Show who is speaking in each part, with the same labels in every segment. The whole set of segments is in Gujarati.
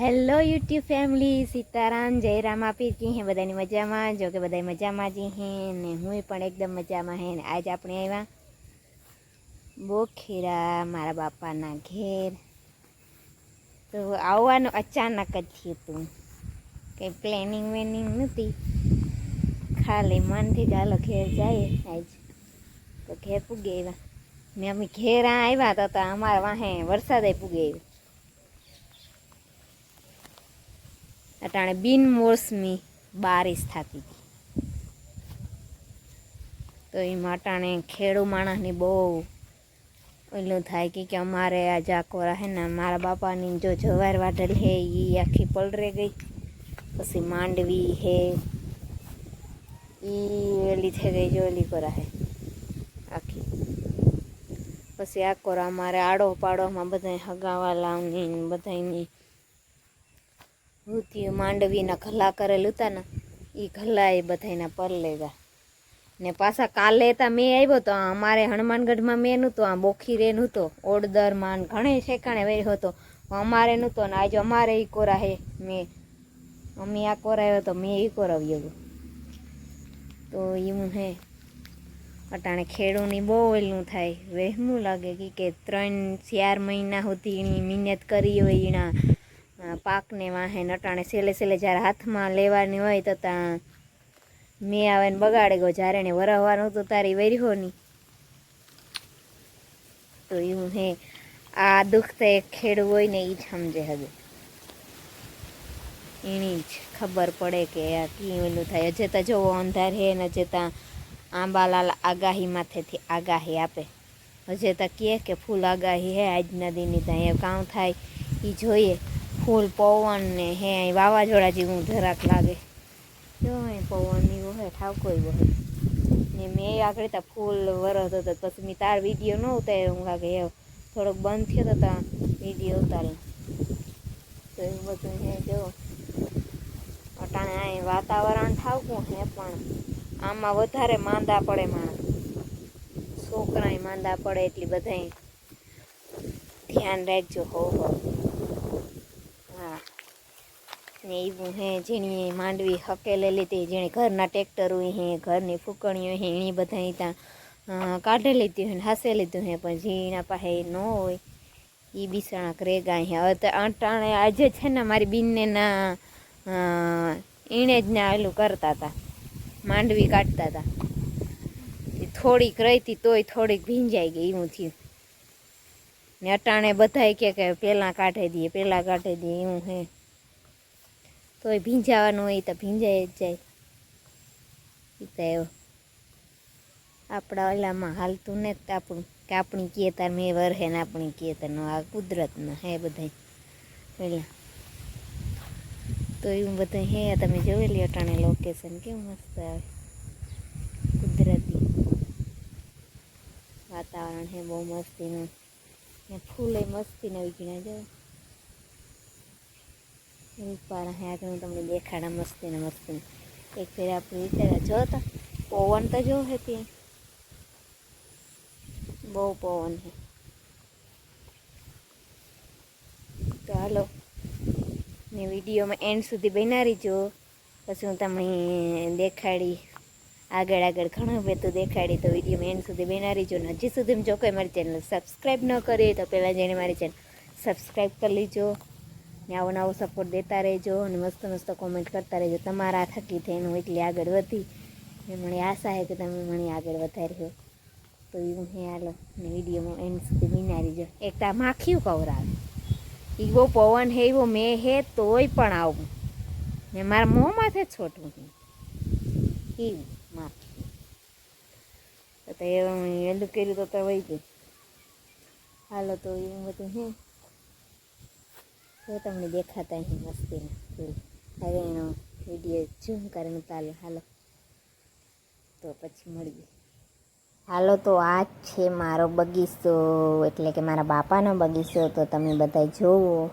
Speaker 1: Hello YouTube family Sitaram Jayram આપી જી હે, બધાની મજામાં? જો કે બધા મજામાં જી હે ને હું પણ એકદમ મજામાં હે ને આજ આપણે આવ્યા બોખીરા મારા બાપાના ઘેર. તો આવવાનું અચાનક જ થયું હતું કંઈ પ્લેનિંગ વેનિંગ નહોતી. ખાલી મનથી ચાલો ઘેર જાય આજ. તો ઘેર પૂગે આવ્યા. ને અમે ઘેર આવ્યા તો અમારા વાહે વરસાદે પૂગે આવ્યો. અટાણે બિનમોસમી બારિશ થતી હતી. તો એમાં અટાણે ખેડૂ માણસની બહુ ઓલું થાય કે કે અમારે આ જાકોરા હે ને, મારા બાપાની જો જવાર વાઢલ હે એ આખી પલરે ગઈ. પછી માંડવી હે એ ઓલી થઈ ગઈ જો ઓલી કોરા હે, આખી. પછી આ કોરા અમારે આડો પાડોમાં બધા હગાવાલાની ને બધાની ભૂતી માંડવીના ઘલા કરેલ હતા ને એ ઘલા એ બધાના પર લેગા. ને પાછા કાલે તા મેં આવ્યો તો અમારે હનુમાનગઢમાં મેં નહોતો, આ બોખી રે નહોતો ઓડદરમાં માન ઘણે શેકાણે વેર્યો હતો. અમારે નહોતો ને આજે અમારે ઈ કોરા હે, મેં, અમે આ કોરાયો તો મેં ઈ કોરાવ્યો તો એવું હે, અટાણે ખેડૂની બહુ ઓલું થાય. વહેમું લાગે કે ત્રણ ચાર મહિના સુધી એની મહેનત કરી હોય એના પાકને વાહે નટાણે સેલે સેલે જ્યારે હાથમાં લેવાની હોય તો ત્યાં મેં આવે ને બગાડે ગયો. જ્યારે એને વરાવવાનું હતું તારી વર્યો નહીં તો એવું હે, આ દુઃખ તો એક ખેડૂ હોય ને એ જ સમજે હવે. એની જ ખબર પડે કે આ કી ઓલું થાય. હજે તો જોવો અંધાર હે ને હજે ત્યાં આંબાલાલ આગાહી માથેથી આગાહી આપે. હજે તો કહે કે ફૂલ આગાહી હે આજના દિનની ત્યાં. એ કામ થાય એ જોઈએ. ફૂલ પવન ને હે વાવાઝોડા જેવું જરાક લાગે. જો પવનની વહે ઠાવકોય વહે. ને મેં આગળ ત્યાં ફૂલ વરસ હતો, પછી મેં તાર વીડિયો ન ઉતાર્યો. હું લાગે એ થોડોક બંધ થયો તો ત્યાં વીડિયો ઉતાર્યો તો એવું બધું હે, જો. અટાણે અહીં વાતાવરણ ઠાવકું હે, પણ આમાં વધારે માંદા પડે માણસ. છોકરાય માંદા પડે એટલી બધાય. ધ્યાન રાખજો, હો હો. ને એવું હે જેણે માંડવી હકેલેલી લીધી, જેણે ઘરના ટ્રેક્ટરો હે, ઘરની ફૂકણીઓ હે એની બધા ત્યાં કાઢી લીધી હોય ને હાસે લીધું હે, પણ જીણા પાસે ન હોય. એ બિસાણા રેગા હે. હવે અટાણે આજે છે ને મારી બીનને ના એણે જ ને આવેલું કરતા હતા માંડવી કાઢતા હતા થોડીક રહીતી તોય થોડીક ભીંજાઈ ગઈ એવું થયું. ને અટાણે બધાય કે કે પહેલાં કાઢી દઈએ પહેલાં કાઢી દઈએ, એવું હે. તોય ભીંજાવાનું હોય તો ભીંજાઈ જ જાય. ઈ તો એવું. આપણા ઓલામાં હાલતું ને આપણું, કે આપણી કીએ તાર મેં વરહે ને આપણી કીએ તારનો આ કુદરતના હે બધાય. પેલા તો એવું બધું હે. તમે જોયેલી અટાણે લોકેશન કેવું મસ્ત આવે. કુદરતી વાતાવરણ હે બહુ મસ્તીનું. ને ફૂલે મસ્તીને ઉગીના જાય ઉપર હે આગળ હું તમને દેખાડા મસ્તીના મસ્તીના. એક ફેર આપણે વિચાર્યા, જો તો પવન તો જો હે ત્યાં બહુ પવન છે તો હાલો ને વિડીયોમાં એન્ડ સુધી બનાવી જો પછી હું તમને દેખાડી આગળ આગળ ઘણું બધું દેખાડી તો વિડીયોમાં એન્ડ સુધી બનાવી જો હજી સુધી જો કોઈ મારી ચેનલ સબસ્ક્રાઈબ ન કરી તો પહેલાં જઈને મારી ચેનલ સબસ્ક્રાઈબ કરી લેજો. ને આવો નવો સપોર્ટ દેતા રહેજો અને મસ્ત મસ્ત કોમેન્ટ કરતા રહેજો. તમારા થકી થઈને હું એટલી આગળ વધી. ને મને આશા છે કે તમે મને આગળ વધાર્યો તો એવું હે હાલો, ને વિડીયોમાં એન્ડ સુધી બનાવી જો. એક તો આ માખીયું કવરાવે એવો પવન હે, એવો મેં હે તોય પણ આવું. ને મારા મોં માથે છોટવું એવું માં તો એ એલું કર્યું તો તો વહી ગયું હાલો તો એવું બધું હે તો તમને દેખાતા અહીં મસ્તીના હવે એનો વીડિયો ઝૂમ કરીને ચાલો હાલો તો પછી મળીએ હાલો તો આ જ છે મારો બગીચો એટલે કે મારા બાપાનો બગીચો તો તમે બધા જોવો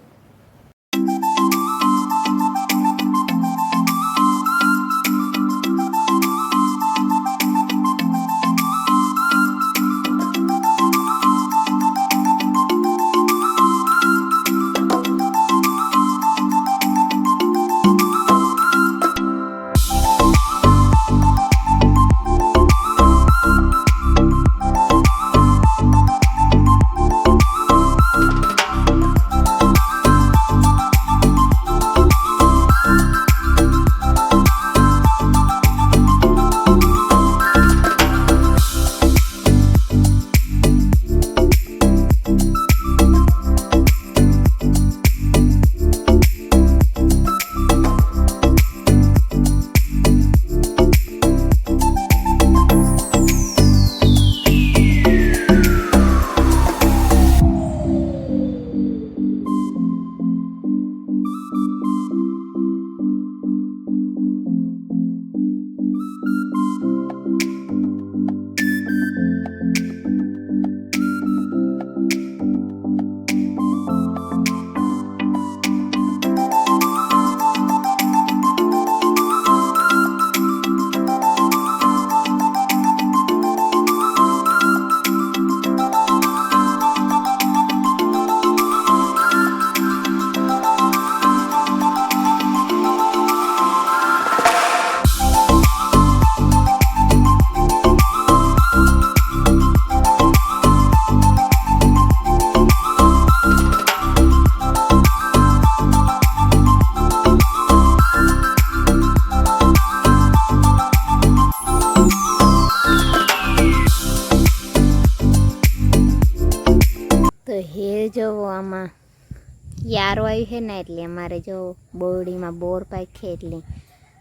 Speaker 1: છે ને એટલે અમારે જો બોરડીમાં બોર પાકે એટલે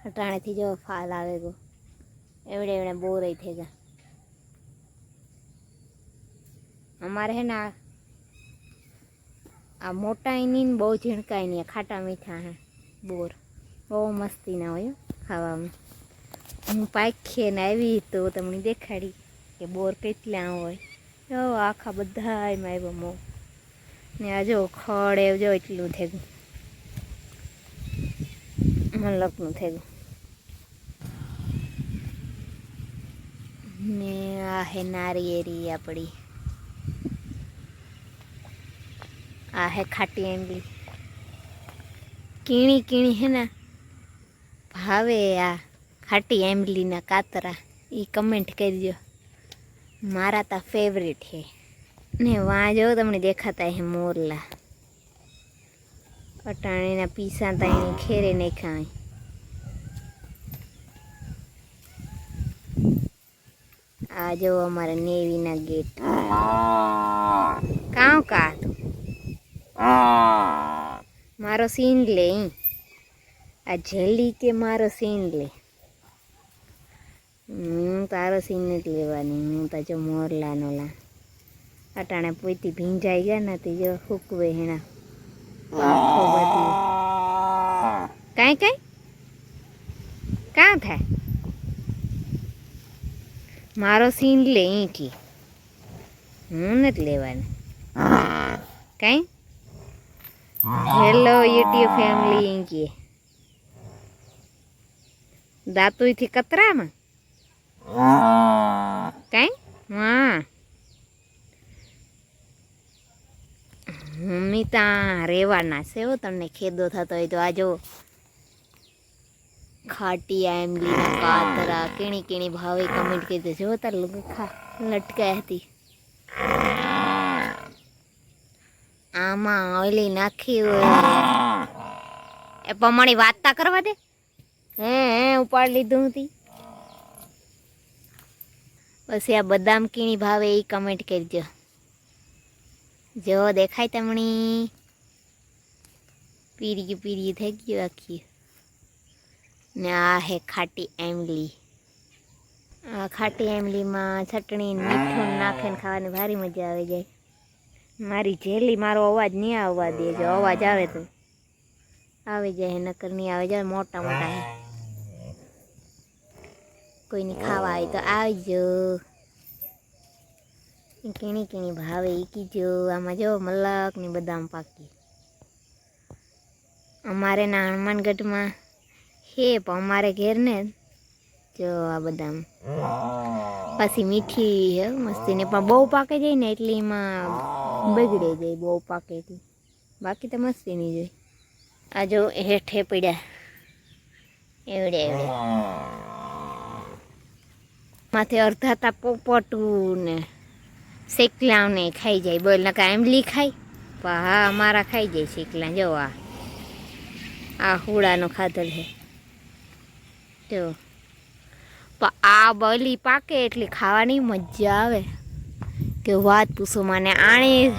Speaker 1: અટાણેથી જો ફાલ આવે ગો એવડે એવડે બોર થઈ ગયા અમારે હે ને આ મોટા એની બહુ ઝીણકાય નહીં ખાટા મીઠા હે, બોર. બહુ મસ્તી ના હોય ખાવામાં. હું પાખીએ ને આવી તો તમને દેખાડી કે બોર કેટલા હોય. આખા બધા એમાં આવ્યો મો ને આ જો ખડ એવું જો એટલું થઈ ગયું મલકનું થઈ ગયું ને આ હે નારિયેરી આપણી આ હે ખાટી આંબલી કીણી કીણી હે ને ભાવે આ ખાટી આંબલીના કાતરા. એ કમેન્ટ કરજો મારા તા ફેવરેટ હે. ને વાં જો તમને દેખાતા હે મોરલા. અટાણીના પીસા ત્યાં ખેરે નહીં ખાય આ જો અમારા નેવીના ગેટ. કાં કા? મારો સીન લે આ જેલી કે મારો સીન લે? હું તારો સીન નથી લેવાની, હું તો જો મોરલાનો લા. અટાણે પોઈતી ભીંજાઈ ગયા ને તીજો હુકવે હેણા. કઈ કાંઈ? કાં થાય? મારો સીન લે અહીંથી હું નથી લેવાની. કાંઈ? હેલો યુટ્યુબ ફેમિલી કે દાતુથી કતરામાં? કાંઈ? હા. મમ્મી ત્યાં રહેવાના છે હો, તમને ખેદો થતો હોય તો આ જો ખાટી આમલીના કાતરા કેણી કેણી ભાવે કમેન્ટ કરી દેજો જો તાર લોકો ખા લટકાય હતી. આમાં ઓલી નાખી હોય. એ પમણી વાતતા કરવા દે. હે હે, ઉપાડ લીધું હતી. પછી આ બદામ કીણી ભાવે એ કમેન્ટ કરજો. જો દેખાય તમણી પીરી પીરી થઈ ગયું આખી. ને આ હે ખાટી એમલી આ ખાટી એમલીમાં ચટણી મીઠું નાખીને ખાવાની ભારી મજા આવી જાય. મારી જેલી મારો અવાજ નહીં આવવા દે, જો અવાજ આવે તો. આવી જાય, નકર નહીં આવે જાય મોટા મોટા કોઈની ખાવા આવે તો આવજો. કીણી કીણી ભાવે એ કીજો આમાં જો મલક ને બદામ પાકી. અમારે ના હનુમાનગઢમાં હે, પણ અમારે ઘેર ને જો આ બદામ. પછી મીઠી હે, મસ્તી ને પણ બહુ પાકે જાય ને એટલે એમાં બગડે જાય બહુ પાકે બાકી તો મસ્તી નહીં જોઈ આ જો હેઠે પડ્યા. એવડે એવડે. માથે અડધા તા પોપટું ને. શેકલા ને ખાઈ જાય, બોલ નકા એમલી ખાય પણ હા, અમારા ખાઈ જાય શેકલા, જો આ. આ હુડાનો ખાધલ છે પણ આ બલી પાકે એટલે ખાવાની મજા આવે. કે વાત પૂછો મને, આણે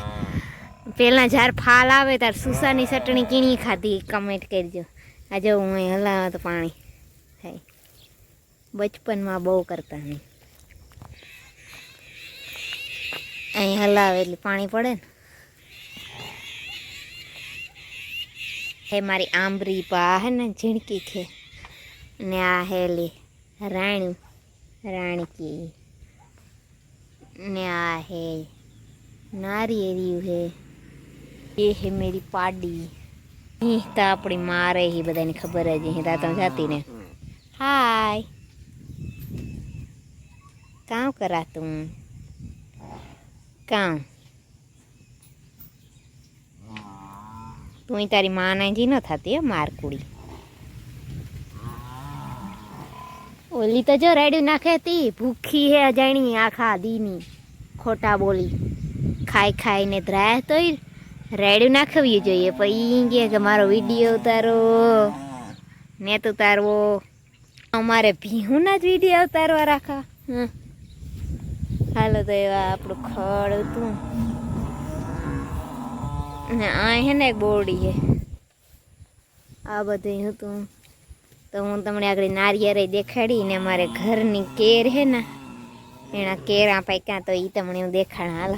Speaker 1: પહેલાં જ્યારે ફાલ આવે ત્યારે સુસાની ચટણી કીણી ખાધી કમેન્ટ કરજો. આજે હું હલાવ તો પાણી. થાય બચપનમાં બહુ કરતા નહીં. અહીં હલાવે એટલે પાણી પડે ને. હે મારી આંબરી પા હે ને ઝીણકી છે. ને આ હેલી રાણી, રાણકી. ને આ હે નારિયેરિયું હે. એ હે મેરી પાડી. ઈ તો આપણી મારે એ બધાને ખબર જ અહીં તા તો જાતી ને. હાય. કામ કરા તું? કામ તું તારી માને જી ન થતી હે માર કુડી ઓલી તો જો રેડ્યું નાખે તી ભૂખી હે અજાણી આખા દીની ખોટા બોલી. ખાઈ ખાઈને ધ્રાય તોય રેડ્યું નાખવી જોઈએ, પછી ઈ કહે કે મારો વીડિયો ઉતારો. ને તો ઉતારવો. અમારે ભીહુના જ વીડિયો ઉતારવા રાખા. હં. હાલો તો એવા આપણું ખડ હતું. ને આ હે ને એક બોરડી છે આ બધું હતું. તો હું તમને આગળ નારિયેરે દેખાડી ને મારે ઘરની કેર હે ને, એના કેરા પાક્યા તો એ તમને હું દેખાડ. હાલો.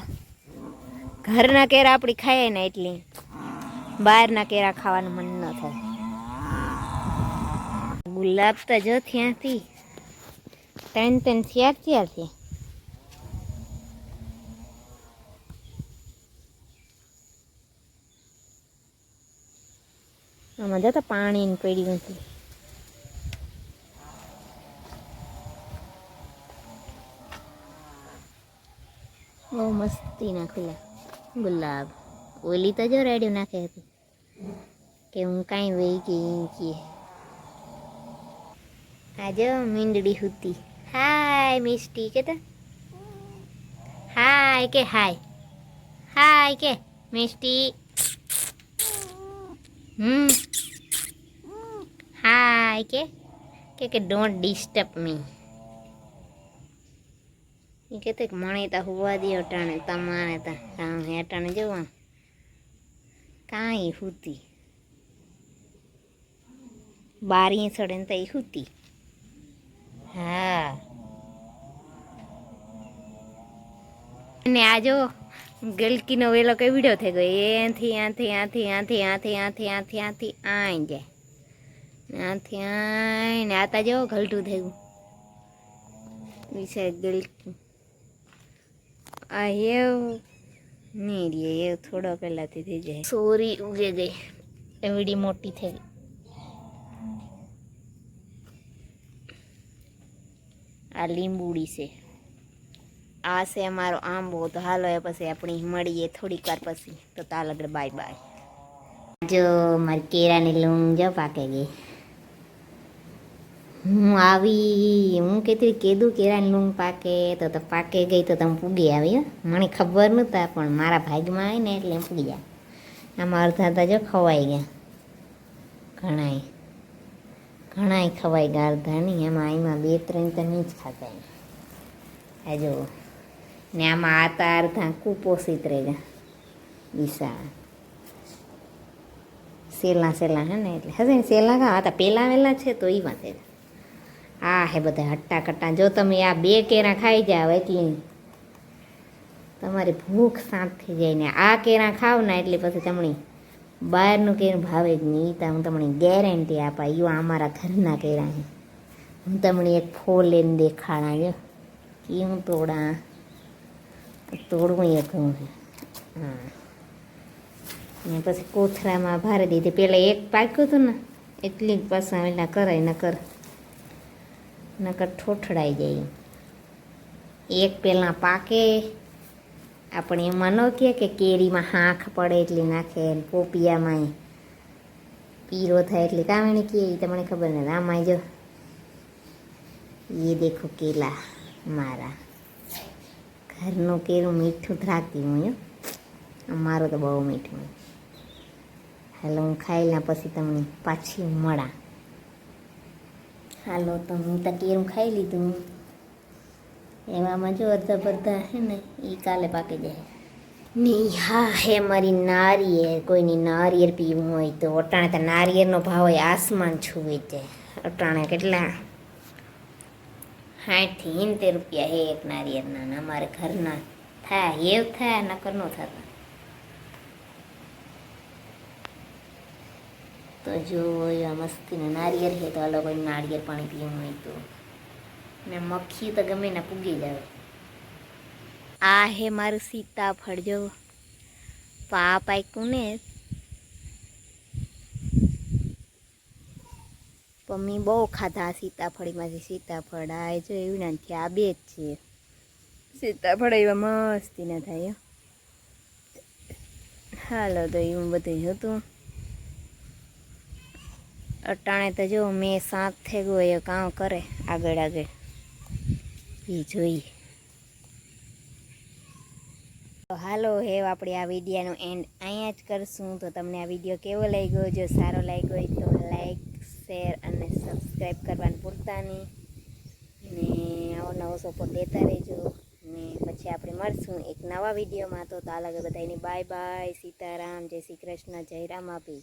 Speaker 1: ઘરના કેરા આપણી ખાઈએ ને એટલી. બહારના કેરા ખાવાનું મન ન થાય. ગુલાબ તો જો ત્યાંથી. ત્રણ ત્રણ ચાર છે આમાં જતા પાણી પડ્યું નથી બહુ મસ્તી ના ગુલાબ. ઓલી તો જો રેડી નાખે હતી. કે હું કાંઈ વહી ગઈ કે આજે મીંડડી હતી. હાય મિસ્ટી, કે તો? હાય કે હાય. હાય કે મિસ્ટી. હમ. હાય કે? કે કે ડોન્ટ ડિસ્ટર્બ મી એ કહેતો કે મને તા હોવા દે અટાણે, તમારે તા કામ હે જોવા કાંઈ હુતી. બારી સડે ને તઈ હુતી. હા. અને આ જો ગલકીનો વેલો કઈ વીડિયો થઈ ગયો? એથી આથી આથી આથી આથી આથી આથી આથી આઈ જાય. આથી આઈ આતા જેવો ઘલટું થયું. વિશે ગલકી આ એવું નહીં રે એ થોડો પહેલાંથી થઈ જાય. સોરી, ઉગે ગઈ. એવડી મોટી થઈ. આ લીંબુડી છે. આ છે અમારો આંબો. તો હાલો એ પછી આપણી મળીએ થોડીક વાર પછી. તો તાલ આગળ બાય બાય જો મારી કેળાની લૂંગ જો પાકે ગઈ. હું આવી, હું કહેતી કેદું કેરાની લૂંગ પાકે. તો તો પાકે ગઈ, તો તમે પૂગી આવી. મને ખબર નહોતા, પણ મારા ભાગમાં આવી ને એટલે પૂગી ગયા આમાં અડધા અડધા જો ખવાઈ ગયા. ઘણાય. ઘણાય ખવાઈ ગયા, અડધા એમાં એમાં બે, ત્રણ તો નહીં જ ખાતા. આ જો. ને આમાં આતા અડધા કુપોષિત રહી ગયા વિશાળ. સેલા સેલા, હે ને એટલે. હશે સેલા કા હતા પહેલાં વહેલા છે તો એ વાંચે આ હે બધા હટ્ટા કટ્ટા. જો તમે આ બે કેરા ખાઈ જાઓ એટલે તમારી ભૂખ શાંત થઈ જાય ને. આ કેરા ખાવ ને એટલે પછી તમને બહારનું કેરું ભાવે જ નહીં. તો હું તમને ગેરંટી આપા. યો અમારા ઘરના કેરા છે. હું તમને એક ફોલ લઈને દેખાડા જો. કેવું તોડા? તોડવું એક હું હા. ને પછી કોથરામાં ભારે દીધી. પહેલાં એક પાક્યું હતું ને, એટલી જ પાછા એના કરાય નકર. નકર ઠોઠડાઈ જાય. એક પહેલાં પાકે, આપણે એમાં ન કહે કે કેરીમાં હાંખ પડે એટલી નાખે પોપિયામાં પીરો થાય એટલે કામ એને કહે તમને ખબર ને આમાં જો. એ દેખો કેલા મારા. ઘરનું કેરું મીઠું રાખતી હું, હો. મારું તો બહુ મીઠું. હાલ, હું ખાઈ પછી તમને પાછી મળા. હાલો તો હું તો ખાઈ લીધું. એવામાં જો અડધા બધા હે ને એ કાલે પાકી જાય. ની હા હે મારી નારિયેર કોઈની નારિયેર પીવું હોય તો. અટાણે તો નારિયેરનો ભાવ હોય આસમાન છૂવે છે. અટાણે કેટલા? સાઠથી હિંતેર રૂપિયા હે એક નારિયેરના ને અમારે ઘરના. થાય, એવ થાય, નકર ન થતા. તો જો મસ્તીને નારિયેળ છે તો આ હોય નારિયેળ પાણી પીવું હોય તો. ને મક્ખી તો ગમે ને પૂગી જાવે આ હે મારું સીતાફળ, જો. પા પાક્યું ને. મમ્મી બહુ ખાધા સીતાફળીમાંથી સીતાફળ આ જો એવું નથી આ બે જ છે. સીતાફળ એવા મસ્તી ના થાય. હાલો તો એવું બધું હતું. અટાણે તો જો મેં સાત થઈ ગયો કામ કરે આગળ આગળ. એ જોઈએ. તો હાલો હેવ આપણે આ વિડીયાનો એન્ડ અહીંયા જ કરશું. તો તમને આ વીડિયો કેવો લાગ્યો? જો સારો લાગ્યો હોય તો લાઈક શેર અને સબસ્ક્રાઈબ કરવાનું ભૂલતા નહીં. ને આવો નવો સપોર્ટ દેતા રહેજો. ને પછી આપણે મળશું એક નવા વિડીયોમાં. તો તાલ આગળ બધાની બાય બાય સીતારામ. જય શ્રી કૃષ્ણ. જય રામ આપી.